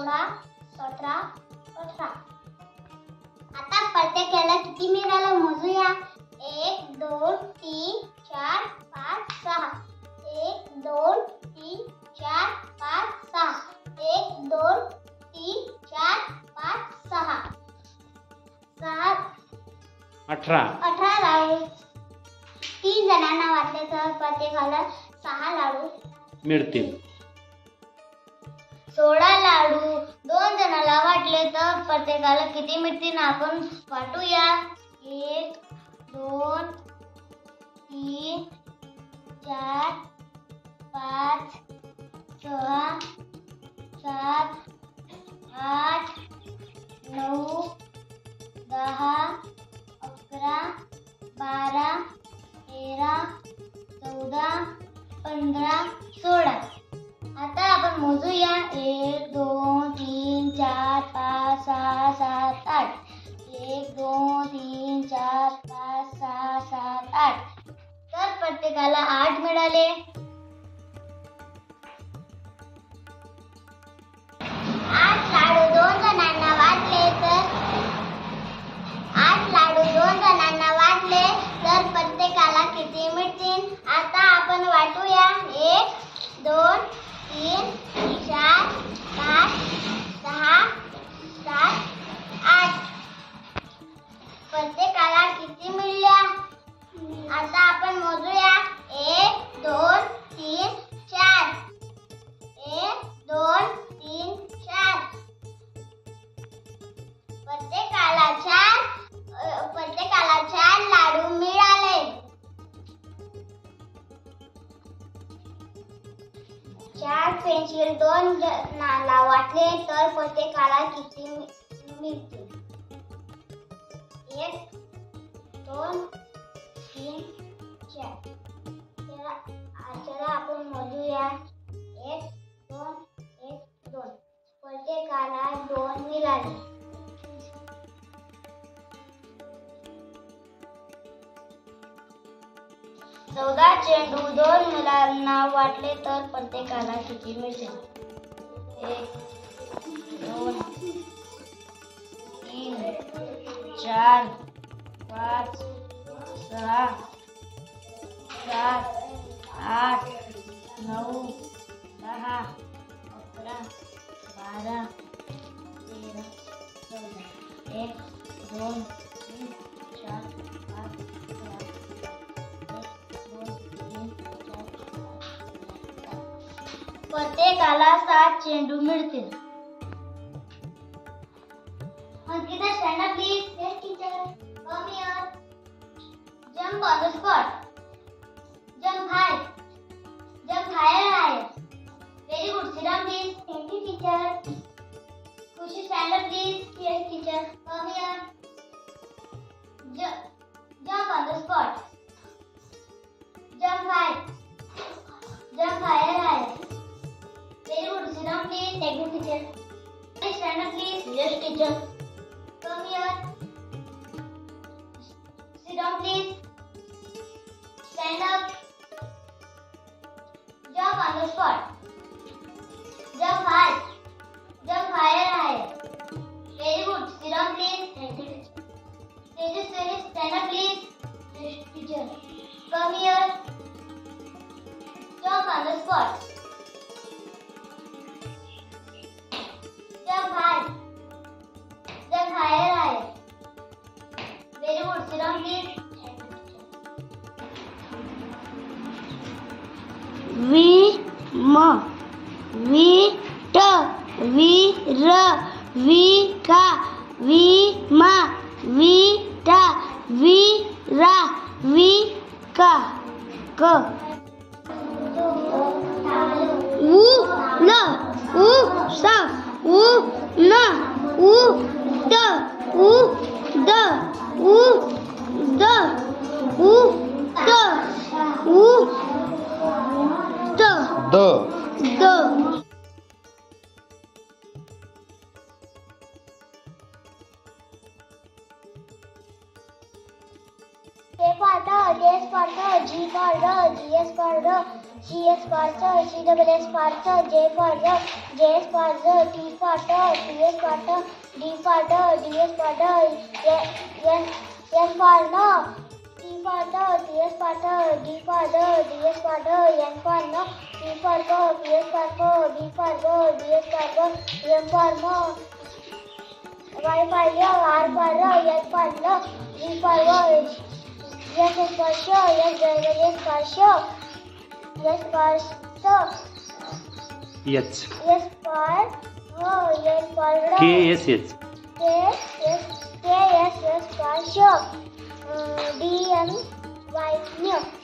सोळा सतरा अठरा. आता प्रत्येकाला किती मिळालं मोजूया एक दोन तीन चार पाच सहा. एक दोन तीन चार पाच सहा. एक दोन तीन चार पाच सहा. सात अठरा. अठरा लाडू. तीन जणांना वाटले तर प्रत्येकाला सहा लाडू. मिळतील. सोळा लाडू. दोन जणाला वाटले तर प्रत्येकाला किती मिळतील आपण वाटूया. एक दोन तीन चार पाच सहा सात आठ सहा सात आठ. एक दोन तीन चार पाच सहा सात आठ. तर प्रत्येकाला आठ मिळाले. आपण मोजूया. एक दोन तीन चार. एक दोन तीन चार. प्रत्येकाला चार प्रत्येकाला चार लाडू मिळाले. चार पेन्सिल दोन जणांना वाटले तर प्रत्येकाला किती मिळतील? एक दोन तीन चार चला चला आपण मोजूया एक दोन एक दोन. प्रत्येकाला दोन मिळाले चौदा चेंडू दोन मुलांना वाटले तर प्रत्येकाला किती मिळतील? एक दोन तीन चार पाच सहा सात आठ नौ दह अठारह बारह तेरह चौदह एक दो तीन चार पाँच प्रत्येकाला सात चेंडू मिळतील Ankita stand up please jump on the spot jump high. Jump higher, higher. Very good. Sit down, please. Thank you, teacher. Could stand up, please? Yes, teacher. Come here. म विट वीर वी विमा विटा का वी मा क. उ न उ स उ न उ ट उ द उ द. the the for the, D for the, G for the, for the, C double S for the, J for the, J for the, T for the, T for the, D for the, D for the, T D for the, D for the, N for the, B for go, B for go, D for go, D for go, M for mo. Y for yo, R for ro, L for lo, G for go. Yes is for Yes yes baby, yes for show. Yes for so. Yes. Yes for go, yes for ro. K yes yes. K yes K yes yes for show. D M Y new.